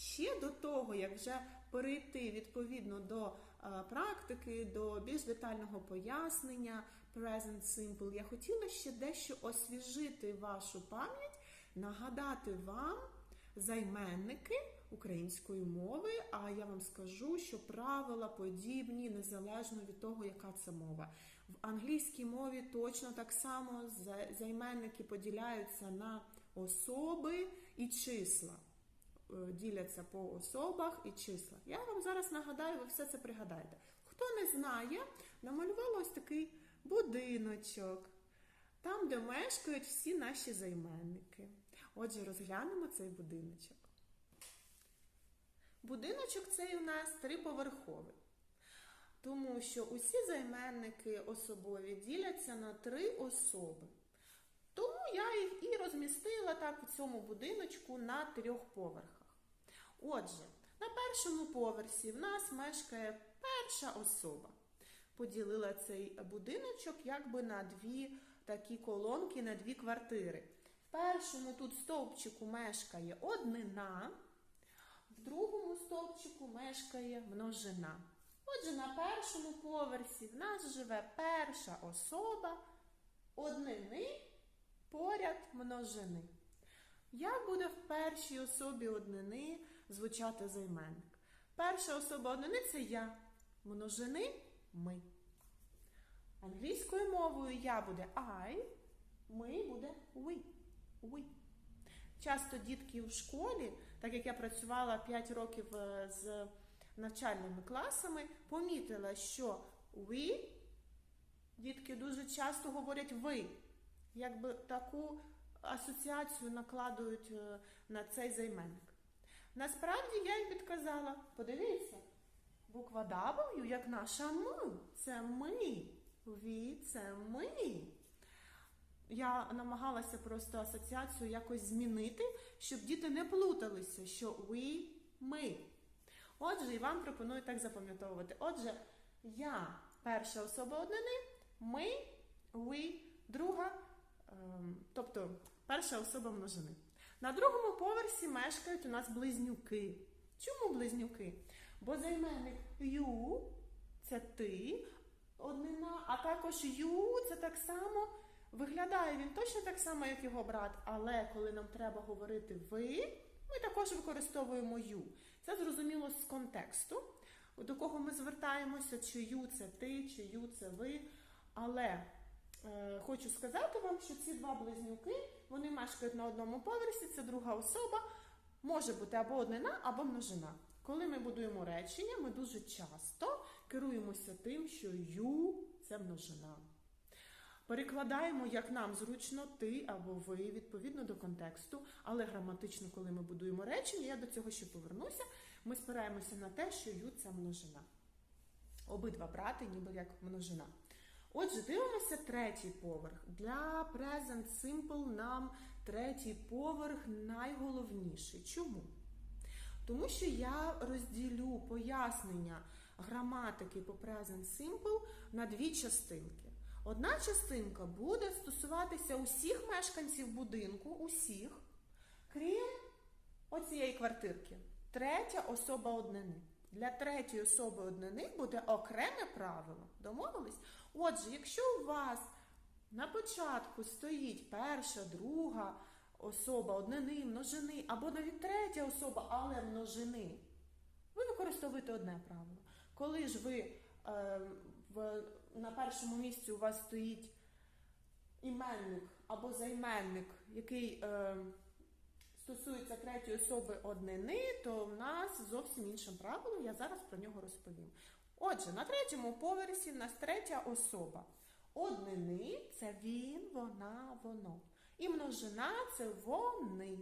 Ще до того, як вже перейти відповідно до е, практики, до більш детального пояснення Present Simple, я хотіла ще дещо освіжити вашу пам'ять, нагадати вам займенники української мови, а я вам скажу, що правила подібні незалежно від того, яка це мова. В англійській мові точно так само займенники поділяються на особи і числа. Е, Діляться по особах і числах. Я вам зараз нагадаю, ви все це пригадаєте. Хто не знає, намалювала ось такий будиночок, там, де мешкають всі наші займенники. Отже, розглянемо цей будиночок. Будиночок цей у нас триповерховий, тому що усі займенники особові діляться на три особи. Я їх і розмістила так у цьому будиночку на трьох поверхах. Отже, на першому поверсі в нас мешкає перша особа. Поділила цей будиночок якби на дві такі колонки, на дві квартири. В першому тут стовпчику мешкає однина, в другому стовпчику мешкає множина. Отже, на першому поверсі в нас живе перша особа однини поряд множини. Як буде в першій особі однини звучати займенник? Перша особа однини це я, множини ми. Англійською мовою я буде I, ми буде we. we. Часто дітки в школі, так як я працювала 5 років е, з навчальними класами, помітила, що we дітки дуже часто говорять ви. Якби таку асоціацію накладують е, на цей займенник. Насправді я їм підказала, подивіться, буква W, як наша М, це ми. Ві це ми. Я намагалася просто асоціацію якось змінити, щоб діти не плуталися, що we – ми. Отже, і вам пропоную так запам'ятовувати. Отже, я перша особа однини, ми, we, друга, ем, тобто перша особа множини. На другому поверсі мешкають у нас близнюки. Чому близнюки? Бо займенник you це ти, однина, а також you це так само. Виглядає він точно так само, як його брат, але коли нам треба говорити ви, ми також використовуємо you. Це зрозуміло з контексту, до кого ми звертаємося, чи you це ти, чи you це ви. Але хочу сказати вам, що ці два близнюки вони мешкають на одному поверсі, це друга особа, може бути або однина, або множина. Коли ми будуємо речення, ми дуже часто керуємося тим, що you це множина. Перекладаємо, як нам зручно, ти або ви відповідно до контексту, але граматично, коли ми будуємо речення, я до цього ще повернуся. Ми спираємося на те, що ю це множина. Обидва брати, ніби як множина. Отже, дивимося третій поверх. Для Present Simple нам третій поверх найголовніший. Чому? Тому що я розділю пояснення граматики по Present Simple на дві частинки. Одна частинка буде стосуватися усіх мешканців будинку, усіх, крім оцієї квартирки. Третя особа однини. Для третьої особи однини буде окреме правило. Домовились? Отже, якщо у вас на початку стоїть перша, друга особа однини, множини, або навіть третя особа, але множини, ви використовуєте одне правило. Коли ж ви е, в, на першому місці у вас стоїть іменник або займенник, який е, стосується третьої особи однини, то в нас зовсім інше правило, я зараз про нього розповім. Отже, на третьому поверсі в нас третя особа. Однини це він, вона, воно. І множина це вони.